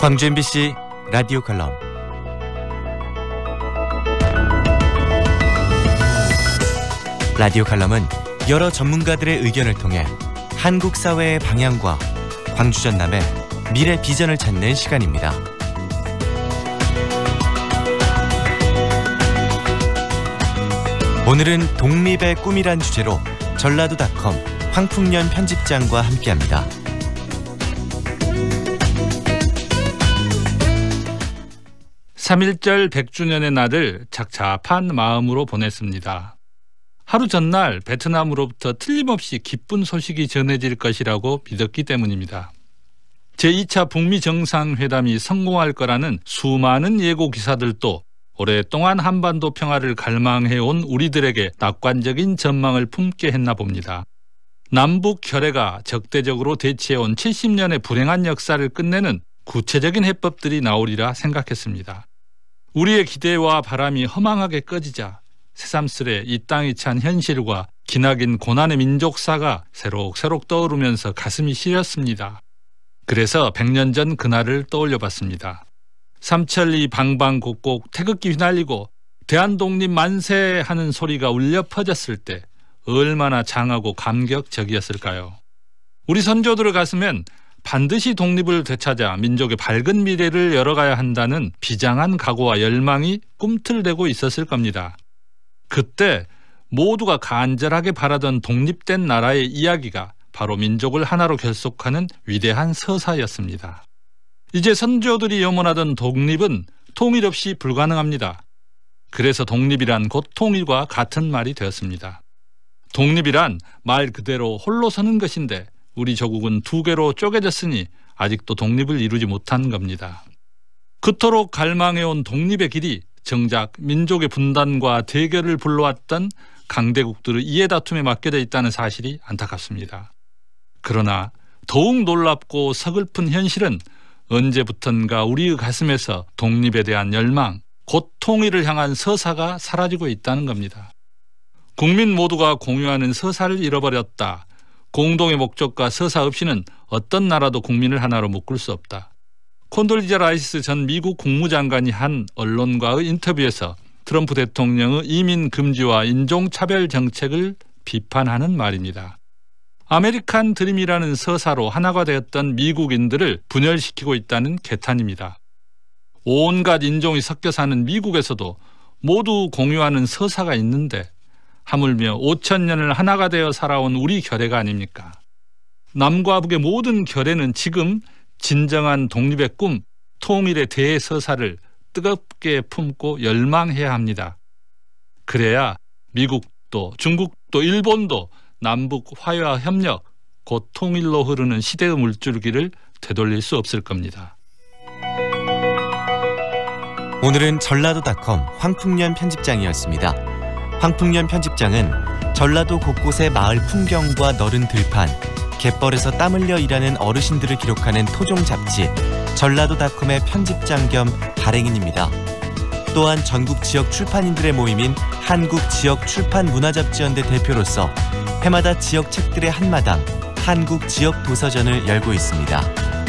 광주 MBC 라디오 칼럼 라디오 칼럼은 여러 전문가들의 의견을 통해 한국 사회의 방향과 광주 전남의 미래 비전을 찾는 시간입니다. 오늘은 독립의 꿈이란 주제로 전라도닷컴 황풍년 편집장과 함께합니다. 삼일절 100주년의 날을 착잡한 마음으로 보냈습니다. 하루 전날 베트남으로부터 틀림없이 기쁜 소식이 전해질 것이라고 믿었기 때문입니다. 제2차 북미 정상회담이 성공할 거라는 수많은 예고 기사들도 오랫동안 한반도 평화를 갈망해온 우리들에게 낙관적인 전망을 품게 했나 봅니다. 남북 결례가 적대적으로 대치해온 70년의 불행한 역사를 끝내는 구체적인 해법들이 나오리라 생각했습니다. 우리의 기대와 바람이 허망하게 꺼지자 새삼스레 이 땅이 찬 현실과 기나긴 고난의 민족사가 새록새록 떠오르면서 가슴이 시렸습니다. 그래서 100년 전 그날을 떠올려 봤습니다. 삼천리 방방곡곡 태극기 휘날리고 대한독립 만세 하는 소리가 울려 퍼졌을 때 얼마나 장하고 감격적이었을까요? 우리 선조들을 가슴엔 반드시 독립을 되찾아 민족의 밝은 미래를 열어가야 한다는 비장한 각오와 열망이 꿈틀대고 있었을 겁니다. 그때 모두가 간절하게 바라던 독립된 나라의 이야기가 바로 민족을 하나로 결속하는 위대한 서사였습니다. 이제 선조들이 염원하던 독립은 통일 없이 불가능합니다. 그래서 독립이란 곧 통일과 같은 말이 되었습니다. 독립이란 말 그대로 홀로 서는 것인데 우리 조국은 두 개로 쪼개졌으니 아직도 독립을 이루지 못한 겁니다. 그토록 갈망해온 독립의 길이 정작 민족의 분단과 대결을 불러왔던 강대국들의 이해 다툼에 맡겨져 있다는 사실이 안타깝습니다. 그러나 더욱 놀랍고 서글픈 현실은 언제부턴가 우리의 가슴에서 독립에 대한 열망, 곧 통일을 향한 서사가 사라지고 있다는 겁니다. 국민 모두가 공유하는 서사를 잃어버렸다. 공동의 목적과 서사 없이는 어떤 나라도 국민을 하나로 묶을 수 없다. 콘돌리자 라이스 전 미국 국무장관이 한 언론과의 인터뷰에서 트럼프 대통령의 이민 금지와 인종차별 정책을 비판하는 말입니다. 아메리칸 드림이라는 서사로 하나가 되었던 미국인들을 분열시키고 있다는 개탄입니다. 온갖 인종이 섞여 사는 미국에서도 모두 공유하는 서사가 있는데 하물며 5천 년을 하나가 되어 살아온 우리 결례가 아닙니까? 남과 북의 모든 결례는 지금 진정한 독립의 꿈, 통일의 대서사를 뜨겁게 품고 열망해야 합니다. 그래야 미국도 중국도 일본도 남북 화해와 협력, 곧 통일로 흐르는 시대의 물줄기를 되돌릴 수 없을 겁니다. 오늘은 전라도닷컴 황풍년 편집장이었습니다. 황풍년 편집장은 전라도 곳곳의 마을 풍경과 너른 들판, 갯벌에서 땀 흘려 일하는 어르신들을 기록하는 토종 잡지 전라도닷컴의 편집장 겸 발행인입니다. 또한 전국 지역 출판인들의 모임인 한국 지역 출판 문화잡지연대 대표로서 해마다 지역 책들의 한마당 한국 지역 도서전을 열고 있습니다.